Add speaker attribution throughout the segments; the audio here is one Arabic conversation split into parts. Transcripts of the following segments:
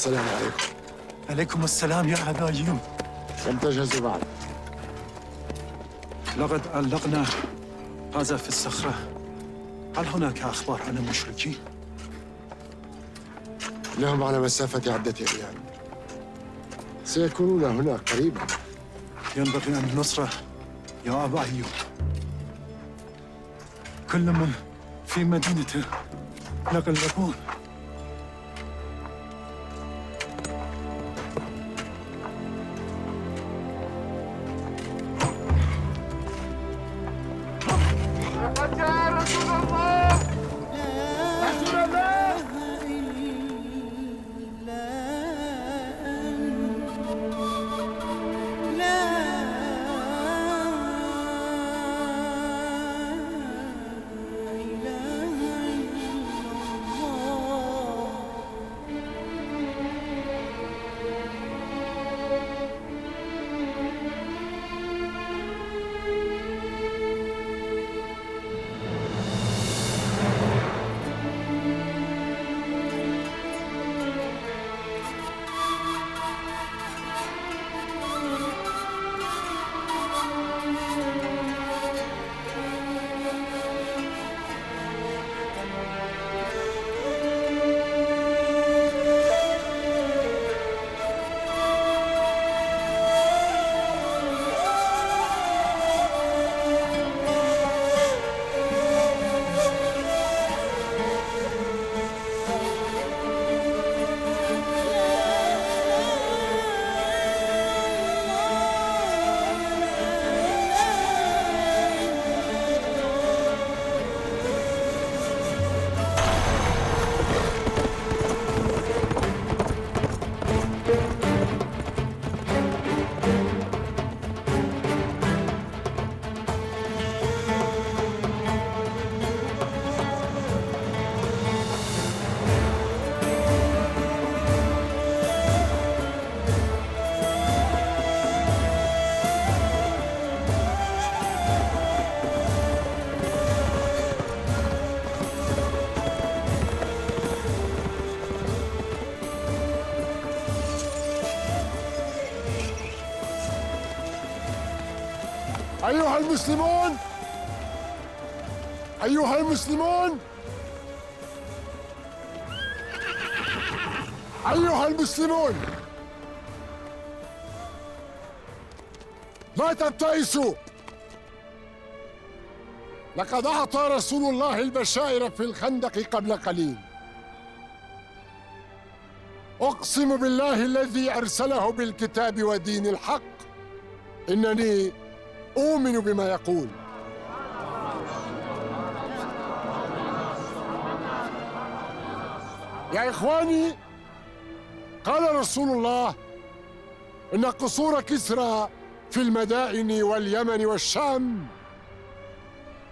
Speaker 1: السلام عليكم.
Speaker 2: عليكم السلام يا أيوب.
Speaker 1: لم تجهزوا بعد.
Speaker 2: لقد علقنا هذا في الصخرة. هل هناك أخبار عن المشركين؟
Speaker 1: إنهم على مسافة عدة أيام. سيكونون هنا قريبا.
Speaker 2: ينبغي أن نصرة يا أبا أيوب. كل من في مدينته يغلبون
Speaker 1: أيها المسلمون أيها المسلمون أيها المسلمون لا تبتئسوا. لقد أعطى رسول الله البشائر في الخندق قبل قليل. أقسم بالله الذي أرسله بالكتاب ودين الحق إنني أؤمن بما يقول. يا إخواني قال رسول الله إن قصور كسرى في المدائن واليمن والشام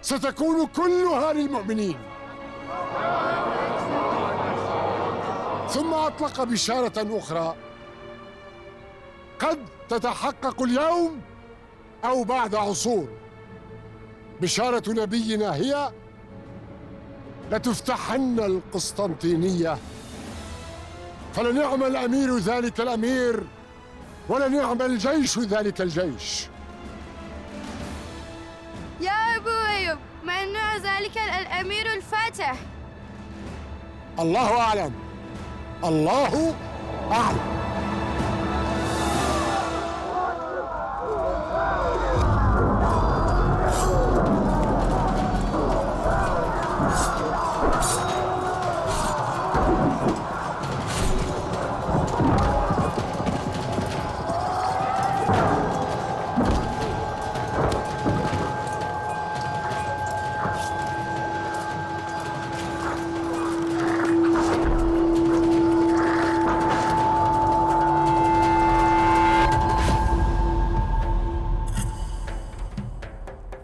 Speaker 1: ستكون كلها للمؤمنين. ثم أطلق بشارة أخرى. قد تتحقق اليوم أو بعد عصور. بشارة نبينا هي لتفتحن القسطنطينية. فلنعم الأمير ذلك الأمير ولنعم الجيش ذلك الجيش.
Speaker 3: يا أبو أيوب من نوع ذلك الأمير الفاتح.
Speaker 1: الله أعلم. الله أعلم.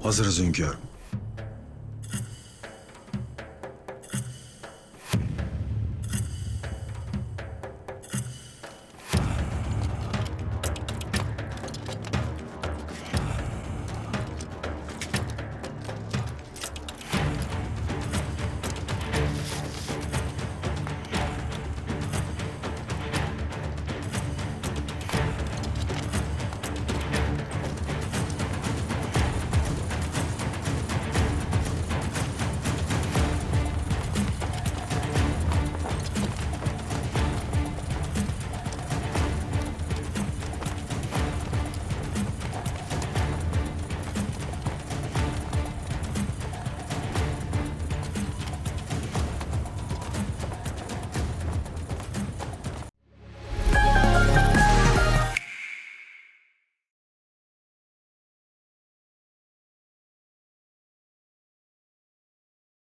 Speaker 4: Hazırız hünkârım.